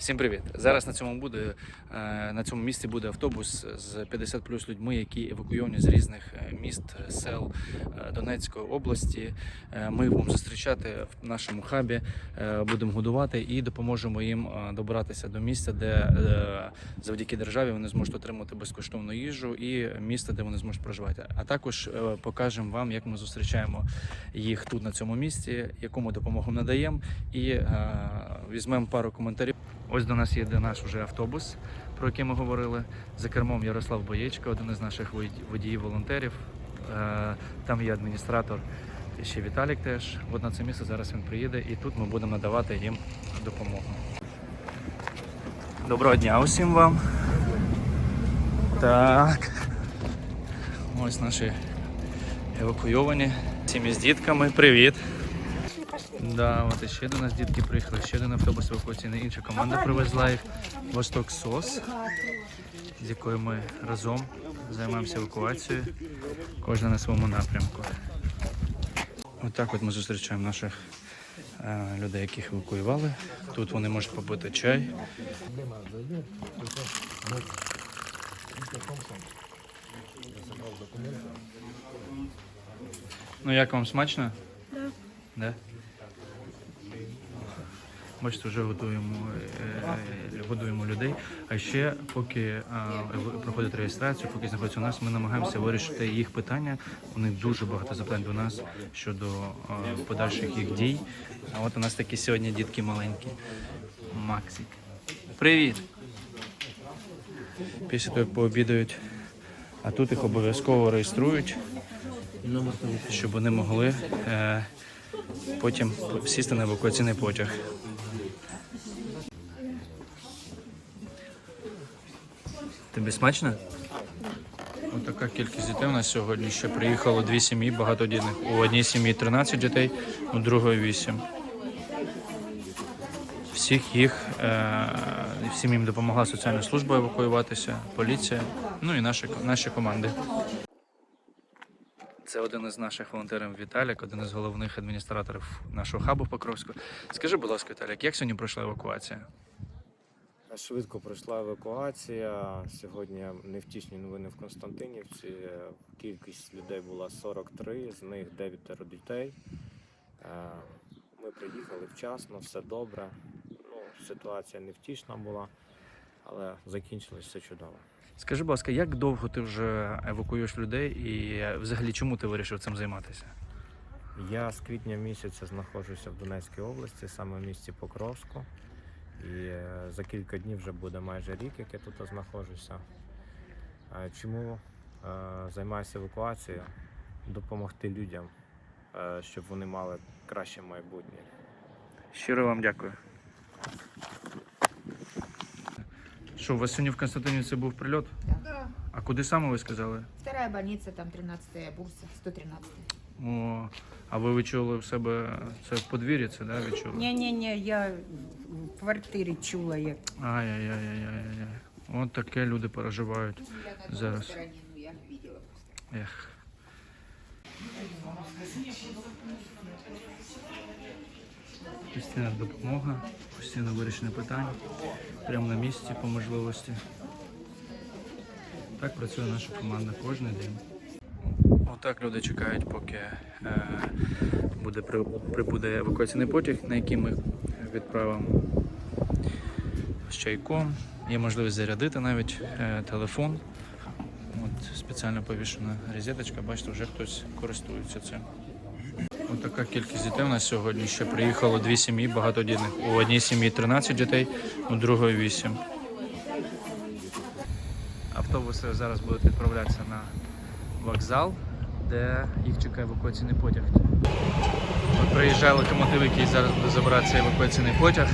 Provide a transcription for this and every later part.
Всім привіт! Зараз на цьому буде е, на цьому місці буде автобус з 50 плюс людьми, які евакуйовані з різних е, міст, сел е, Донецької області. Ми будемо зустрічати в нашому хабі, будемо годувати і допоможемо їм добратися до місця, де завдяки державі вони зможуть отримати безкоштовну їжу і місце, де вони зможуть проживати. А також покажемо вам, як ми зустрічаємо їх тут на цьому місці, яку ми допомогу надаємо, і візьмемо пару коментарів. Ось до нас їде наш вже автобус, про який ми говорили. За кермом Ярослав Боєчко, один із наших водіїв-волонтерів. Е, Там є адміністратор, ще Віталік теж. От на це місце зараз він приїде, і тут ми будемо надавати їм допомогу. Доброго дня усім вам. Так. Ось наші евакуйовані. Сім'ї з дітками. Привіт. Да, от іще до нас дітки приїхали, ще один автобус евакуаційний. Інша команда привезла їх. Восток СОС, з якою ми разом займаємося евакуацією. Кожна на своєму напрямку. Отак от ми зустрічаємо наших е, людей, яких евакуювали. Тут вони можуть попити чай. Ну як вам смачно? Да. Да? Бачите, вже готуємо, е, е, годуємо людей. А ще поки проходить реєстрацію, поки знаходяться у нас, ми намагаємося вирішити їх питання. У них дуже багато запитань до нас щодо подальших їх дій. А от у нас такі сьогодні дітки маленькі. Максик. Привіт! Після того, як пообідають, а тут їх обов'язково реєструють, щоб вони могли е, потім сісти на евакуаційний потяг. Тобі смачно? Ось така кількість дітей у нас сьогодні. Ще приїхало дві сім'ї багатодітних. У одній сім'ї 13 дітей, у другої 8. Всіх їх е, всім їм допомогла соціальна служба евакуюватися, поліція, ну і наші, наші команди. Це один із наших волонтерів Віталік, один із головних адміністраторів нашого хабу Покровського. Скажи, будь ласка, Віталік, як сьогодні пройшла евакуація? Швидко пройшла евакуація. Сьогодні невтішні новини в Константинівці. Кількість людей була 43, з них 9 дітей. Е, Ми приїхали вчасно, все добре. Ну, ситуація невтішна була, але закінчилось все чудово. Скажи, будь ласка, як довго ти вже евакуюєш людей і взагалі чому ти вирішив цим займатися? Я з квітня місяця знаходжуся в Донецькій області, саме в місті Покровську. І е, за кілька днів вже буде майже рік, як я тут знаходжуся. Чому е, займаюся евакуацією? Допомогти людям, е, щоб вони мали краще майбутнє. Щиро вам дякую. Що, у вас сьогодні в Константинівці був прильот? Да. А куди саме ви сказали? Вторая больница, там 13-я бурса, 113 О, а ви відчули в себе це в подвір'ї, це да, відчули? Ні-ні-ні, я в квартирі чула, як Ай-яй-яй-яй-яй. От таке люди переживають. Я Зараз. Ех. Постійна допомога, постійне вирішення питань, прямо на місці по можливості. Так працює наша команда кожен день. Отак люди чекають, поки е, буде прибуде евакуаційний потяг, на який ми відправимо з чайком. Є можливість зарядити навіть е, телефон. От спеціально повішена розеточка, бачите, вже хтось користується цим. Така кількість дітей у нас сьогодні. Ще приїхало дві сім'ї багатодітних. У одній сім'ї 13 дітей, у другої 8. Автобуси зараз будуть відправлятися на вокзал, де їх чекає евакуаційний потяг. От приїжджає локомотив, який зараз буде забирати цей евакуаційний потяг.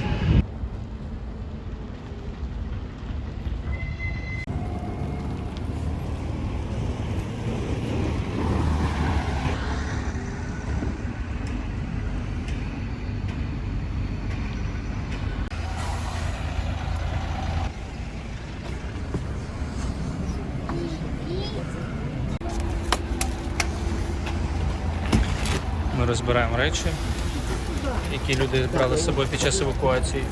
Розбираємо речі, які люди брали з собою під час евакуації.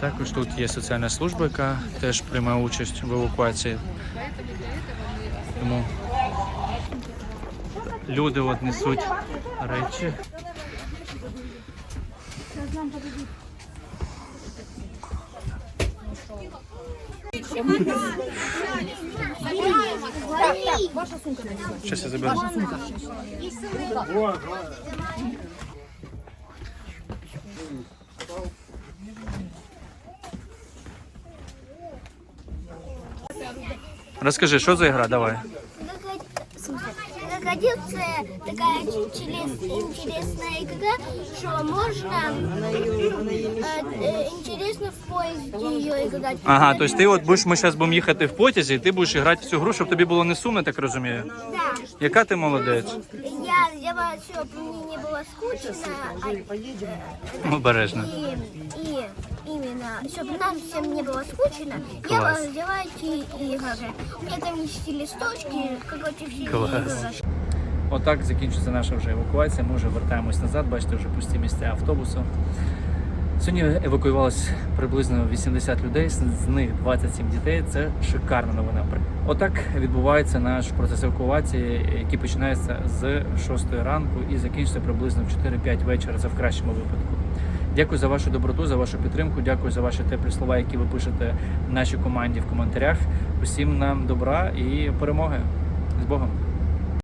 Також тут є соціальна служба, яка теж приймає участь в евакуації. Тому люди от несуть речі. Щас я заберу. Розкажи, що за игра? Давай. Крокодил це така інтерес- інтересна ігра, що можна е, е, інтересно в поїзді її грати. Ага, тобто ти от будеш, ми зараз будемо їхати в потязі, і ти будеш грати в цю гру, щоб тобі було не сумно, так розумію. Да. Яка ти молодець? Я взяла, щоб мені не було скучно, а, Обережно. і, і іменно, щоб нам всім не було скучно, Клас. я взяла ці ігри. У мене там є листочки, коротше, всі Клас. Отак закінчується наша вже евакуація. Ми вже вертаємось назад. Бачите, вже пусті місця автобусу. Сьогодні евакуювалось приблизно 80 людей, з них 27 дітей. Це шикарна новина. Отак відбувається наш процес евакуації, який починається з 6 ранку і закінчиться приблизно в 4-5 вечора, це в кращому випадку. Дякую за вашу доброту, за вашу підтримку. Дякую за ваші теплі слова, які ви пишете нашій команді в коментарях. Усім нам добра і перемоги з Богом.